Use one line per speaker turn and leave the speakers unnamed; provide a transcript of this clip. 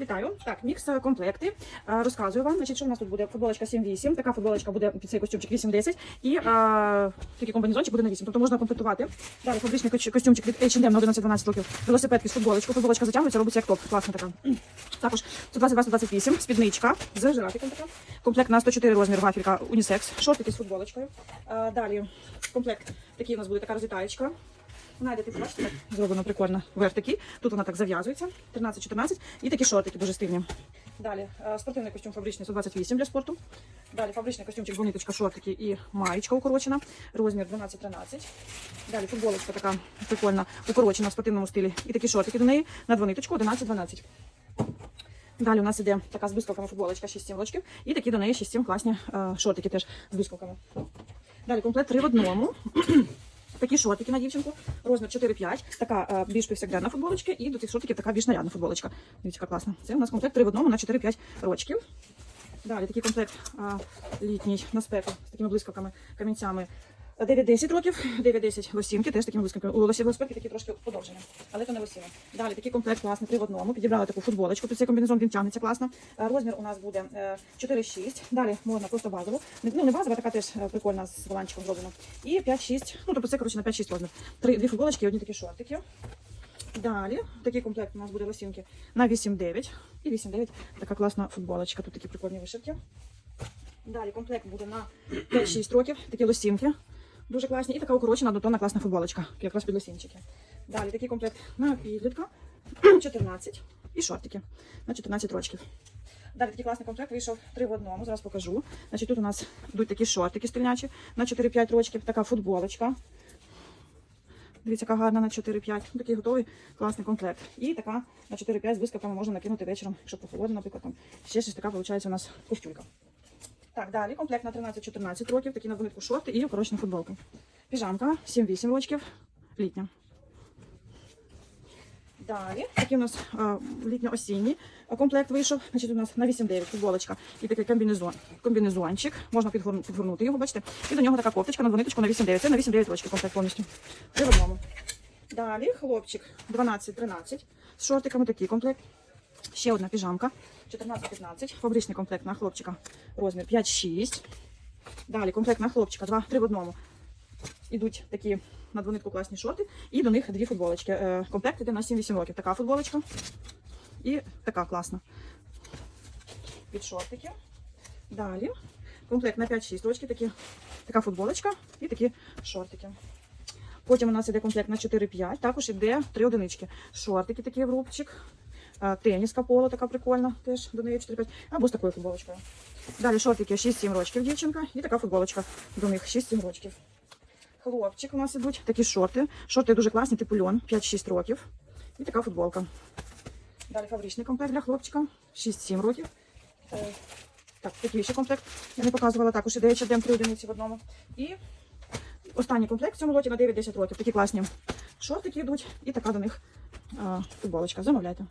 Вітаю. Так, мікс е, комплекти. Е, Розказую вам. Значить, що у нас тут буде футболочка 7-8, така футболочка буде під цей костюмчик 8-10 і е, такий комбінезончик буде на 8. Тобто можна комплектувати. Далі фабричний костюмчик від H&M на 11-12 років. Велосипедки з футболочкою. Футболочка затягується, робиться як топ. Класна така. Також 122-128, спідничка з жирафіком така. Комплект на 104 розмір, вафелька, унісекс, шортики з футболочкою. Е, Далі комплект такий у нас буде така розлітаєчка. Знайдете, бачите, так зроблено прикольно. Верх такий. Тут вона так зав'язується. 13-14. І такі шортики дуже стильні. Далі е, спортивний костюм фабричний 128 для спорту. Далі фабричний костюмчик, двониточка, шортики і маєчка укорочена. Розмір 12-13. Далі футболочка така прикольна, укорочена в спортивному стилі. І такі шортики до неї на двониточку 11-12. Далі у нас іде така з блискавками футболочка 6-7 рочків. І такі до неї 6-7 класні е, шортики теж з блискавками. Далі комплект 3 в одному. Такі шортики на дівчинку, розмір 4-5, така е, більш повсякденна футболочка, і до цих шортиків така більш нарядна футболочка. Дивіться, яка класна. Це у нас комплект 3 в одному на 4-5 рочків. Далі такий комплект а, літній на спеку з такими блискавками, камінцями. 9-10 років, 9-10 лосінки, теж такими блискавками. У лосі велосипедки такі трошки подовжені, але то не лосіни. Далі такий комплект класний, 3 в одному. Підібрали таку футболочку, тут цей комбінезон він тягнеться класно. Е, Розмір у нас буде е, 4-6. Далі можна просто базову. Ну, не базова, така теж е, прикольна з воланчиком зроблена. І 5-6, ну тобто це, коротше, на 5-6 розмір. Три, дві футболочки і одні такі шортики. Далі такий комплект у нас буде лосінки на 8-9. І 8-9 така класна футболочка. Тут такі прикольні вишивки. Далі комплект буде на 5-6 років, такі лосінки. Дуже класні. І така укорочена однотонна класна футболочка, якраз під лосінчики. Далі такий комплект на підлітка 14 і шортики на 14 років. Далі такий класний комплект вийшов 3 в одному. Зараз покажу. Значить, тут у нас йдуть такі шортики стильнячі на 4-5 років, така футболочка. Дивіться, яка гарна на 4-5. Ну, Такий готовий класний комплект. І така на 4-5 з блискавками можна накинути вечором, якщо прохолодно, наприклад. Там. Ще щось така виходить у нас ковтюлька. Так, далі комплект на 13-14 років, такі на двонитку шорти і укорочена футболка. Піжамка 7-8 років, літня. Далі, такий у нас е, літньо-осінній комплект вийшов. Значить, у нас на 8-9 футболочка і такий комбінезон, комбінезончик. Можна підгорну- підгорнути його, бачите. І до нього така кофточка на двониточку на 8-9. Це на 8-9 рочки комплект повністю. Три в одному. Далі хлопчик 12-13 з шортиками такий комплект. Ще одна піжамка 14-15. Фабричний комплект на хлопчика розмір 5-6. Далі комплект на хлопчика 2-3 в одному. Ідуть такі на двонитку класні шорти. І до них дві футболочки. Е, Комплект іде на 7-8 років. Така футболочка. І така класна. Під шортики. Далі. Комплект на 5-6 років. Такі, така футболочка і такі шортики. Потім у нас іде комплект на 4-5. Також іде 3 одинички. Шортики такі в рубчик. Теніска поло така прикольна, теж до неї 4-5. Або з такою футболочкою. Далі шортики 6-7 рочків дівчинка. І така футболочка до них 6-7 рочків. Хлопчик у нас ідуть такі шорти. Шорти дуже класні, типу льон, 5-6 років. І така футболка. Далі фабричний комплект для хлопчика, 6-7 років. Е, Так, такий ще комплект. Я не показувала також іде H&M 3 одиниці в одному. І останній комплект в цьому лоті на 9-10 років. Такі класні шортики йдуть і така до них футболочка. Замовляйте.